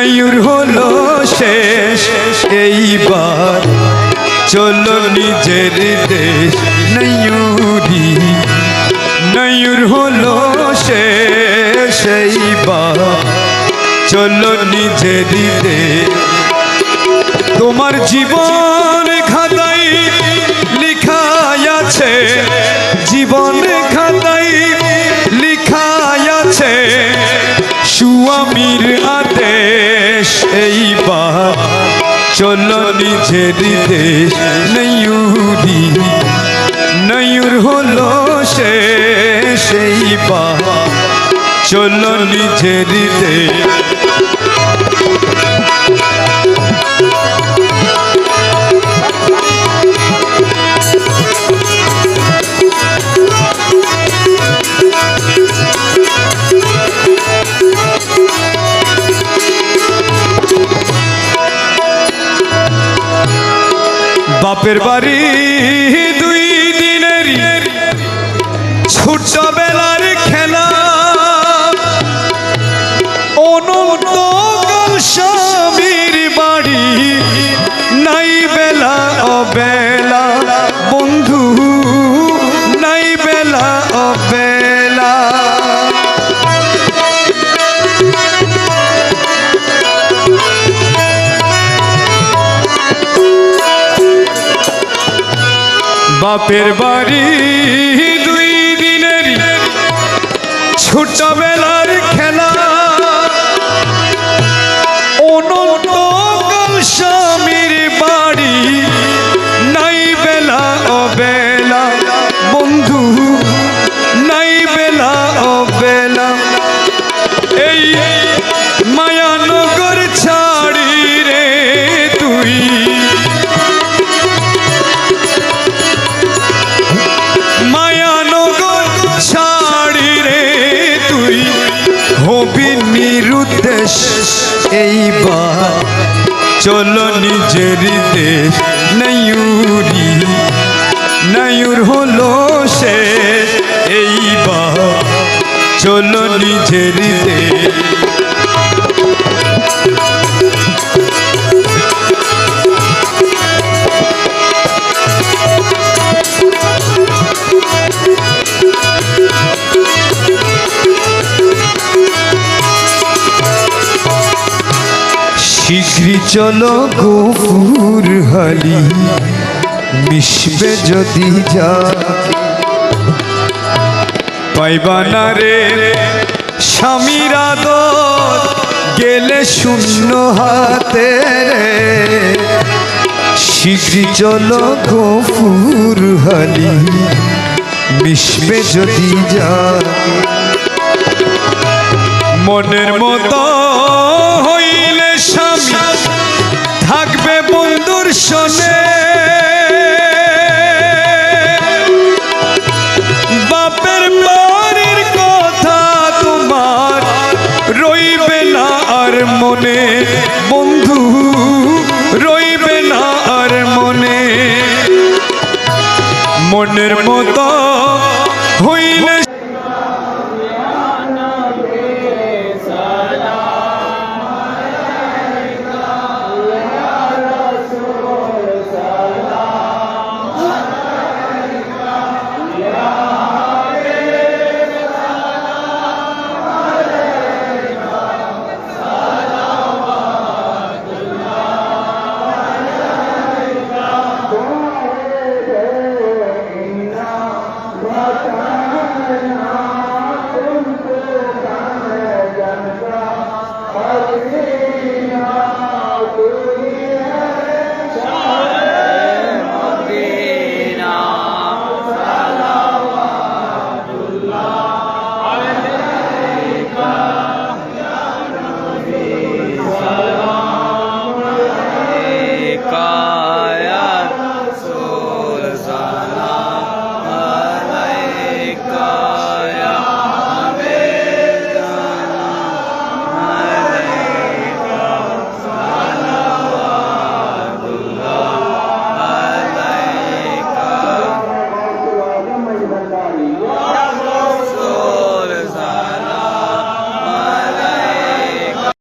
নয়ুর হলো শেষ। এইবার চলো নিজের দেশ নয়ুরি। নয়ুর হলো শেষ। এইবার চলো নিজের দেশ। তোমার জীবন চলো নিজের দেশ নয়ুরি। নয়ুর হলো শেষ এইবার চলো নিজের দেশ বাপের বাড়ি দুই দিনের। ছোটবেলার বাপের বাড়ি দুই দিনের ছোটবেলার খেলা। অনন্ত স্বামীর বাড়ি। এইবার চলো নিজের দেশ নয়ুরি নয়ুর হলো শেষ। এইবার চলো নিজের দেশ। শীঘ্রই চলো গফুর হালি। মিশবে যদি যা। পাইবা না রে স্বামীর আদর, গেলে শূন্য হাতে রে। শীঘ্রই চলো গফুর হালি, মিশবে যদি যা। মনের মতো মনে বন্ধু রইবে না আর মনে। মনের মতো